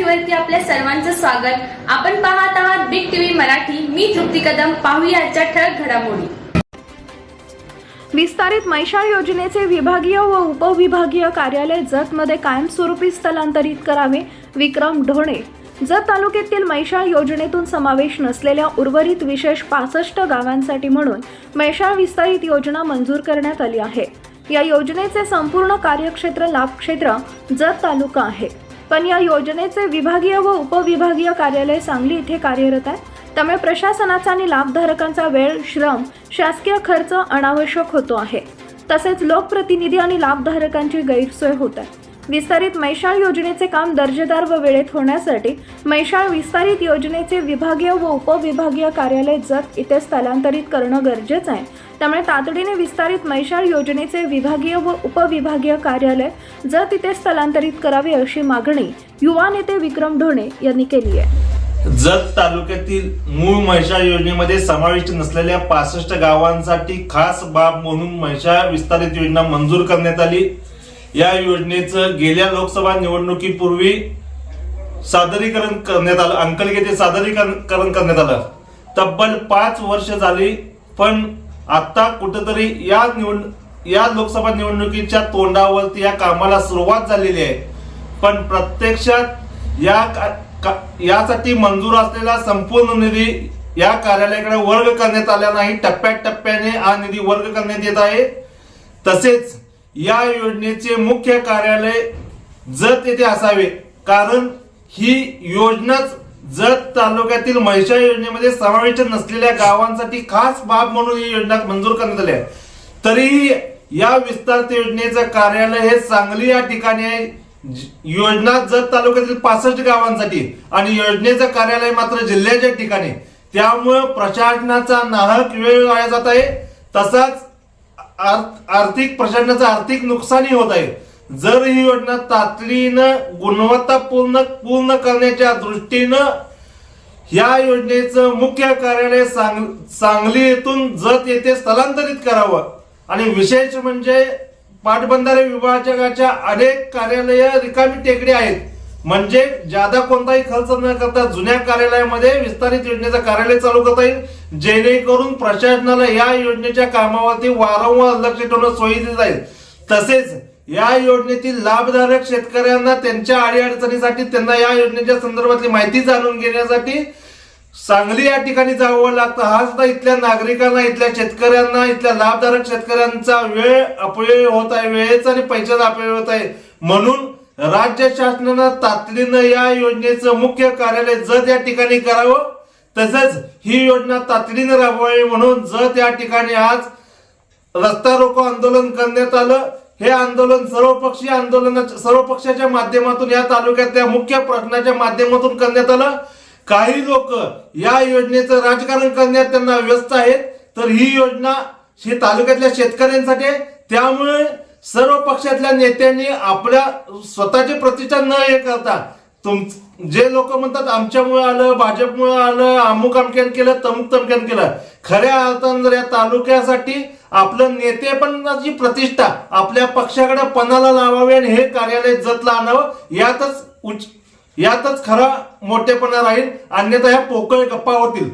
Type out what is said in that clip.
मराठीवरती आपल्या सर्वांचं स्वागत. आपण पाहत आहात बिग टीव्ही मराठी. मी तृप्ती कदम. पाहूया आजच्या ठळक घडामोडी. विस्तारित मैशाळ योजनेचे विभागीय व उपविभागीय कार्यालय जतमध्ये कायमस्वरूपी स्थलांतरित करावे विक्रम ढोणे. जत तालुक्यातील मैशाळ योजनेतून समावेश नसलेल्या उर्वरित विशेष पासष्ट गावांसाठी म्हणून मैशाळ विस्तारित योजना मंजूर करण्यात आली आहे. या योजनेचे संपूर्ण कार्यक्षेत्र लाभक्षेत्र जत तालुका आहे. पण या योजनेचे विभागीय व उपविभागीय कार्यालय सांगली इथे कार्यरत आहे. त्यामुळे प्रशासनाचा आणि लाभधारकांचा वेळ श्रम शासकीय खर्च अनावश्यक होतो आहे. तसेच लोकप्रतिनिधी आणि लाभधारकांची गैरसोय होत आहे. विस्तारित मैशाळ योजनेचे काम दर्जेदार व वेळेत होण्यासाठी मैशाळ विस्तारित योजनेचे विभागीय व उपविभागीय कार्यालय जत इथे स्थलांतरित करणं गरजेचं आहे. त्यामुळे तातडीने विस्तारित मैशाळ योजनेचे विभागीय व उपविभागीय कार्यालय जत इथे स्थलांतरित करावे अशी मागणी युवा नेते विक्रम ढोणे यांनी केली आहे. जत तालुक्यातील मूळ म्हैसाळ योजनेमध्ये समाविष्ट नसलेल्या पासष्ट गावांसाठी खास बाब म्हणून म्हैसाळ विस्तारित योजना मंजूर करण्यात आली. या योजनेचं गेल्या लोकसभा निवडणुकीपूर्वी सादरीकरण करण्यात आलं अंकलिक येथे सादरीकरण करण्यात आलं. तब्बल पाच वर्ष झाली पण आता कुठेतरी या निवड या लोकसभा निवडणुकीच्या तोंडावरती या कामाला सुरुवात झालेली आहे. पण प्रत्यक्षात या का- का- यासाठी मंजूर असलेला संपूर्ण निधी या कार्यालयाकडे वर्ग करण्यात आला नाही. टप्प्याटप्प्याने हा निधी वर्ग करण्यात येत आहे. तसेच या योजनेचे मुख्य कार्यालय जत येथे असावे. कारण ही योजनाच जत तालुक्यातील महिषा योजनेमध्ये समाविष्ट नसलेल्या गावांसाठी खास बाब म्हणून ही योजना मंजूर करण्यात आली आहे. तरीही या विस्तारित योजनेचं कार्यालय हे सांगली या ठिकाणी आहे. योजना जत तालुक्यातील पासष्ट गावांसाठी आणि योजनेचं कार्यालय मात्र जिल्ह्याच्या ठिकाणी त्यामुळं प्रशासनाचा नाहक वेळ वाया जात आहे. तसाच आर्थिक प्रचंडचं आर्थिक नुकसानही होत आहे. जर ही योजना तातडीनं गुणवत्तापूर्ण पूर्ण करण्याच्या दृष्टीनं या योजनेचं मुख्य कार्यालय सांग सांगली येथून जत येथे स्थलांतरित करावं. आणि विशेष म्हणजे पाटबंधारे विभागाच्या अनेक कार्यालय रिकामी टेकडी आहेत. म्हणजे ज्यादा कोणताही खर्च न करता जुन्या कार्यालयामध्ये विस्तारित योजनेचं कार्यालय चालू करता येईल. जेणेकरून प्रशासनाला या योजनेच्या कामावरती वारंवार लक्ष ठेवणं सोयीचे जाईल. तसेच या योजनेतील लाभधारक शेतकऱ्यांना त्यांच्या अडीअडचणीसाठी त्यांना या योजनेच्या संदर्भातली माहिती जाणून घेण्यासाठी सांगली या ठिकाणी जावं लागतं. हा सुद्धा इथल्या नागरिकांना इथल्या शेतकऱ्यांना इथल्या लाभधारक शेतकऱ्यांचा वेळ अपव्यय होत आहे वेळेचा आणि पैशाचा अपव्यय होत आहे. म्हणून राज्य शासनानं तातडीनं या योजनेचं मुख्य कार्यालय जत या ठिकाणी करावं. तसंच ही योजना तातडीनं राबवावी म्हणून जत या ठिकाणी आज रस्ता रोको आंदोलन करण्यात आलं. हे आंदोलन सर्वपक्षीय आंदोलन सर्व पक्षाच्या माध्यमातून या तालुक्यातल्या मुख्य प्रश्नाच्या माध्यमातून करण्यात आलं. काही लोक या योजनेचं राजकारण करण्यात त्यांना व्यस्त आहेत. तर ही योजना ही तालुक्यातल्या शेतकऱ्यांसाठी आहे. त्यामुळे सर्व पक्षातल्या नेत्यांनी आपल्या स्वतःचे प्रतिष्ठा न हे करता तुम जे लोक म्हणतात आमच्यामुळे आलं भाजपमुळे आलं अमुक अमक्यान केलं तमुक तमक्यान केलं खऱ्या अर्थानं जर या तालुक्यासाठी आपलं नेतेपणाची प्रतिष्ठा आपल्या पक्षाकडे पणाला लावावी आणि हे कार्यालय जतला आणावं यातच उच यातच खरा मोठेपणा राहील अन्यथा ह्या पोकळ गप्पा होतील.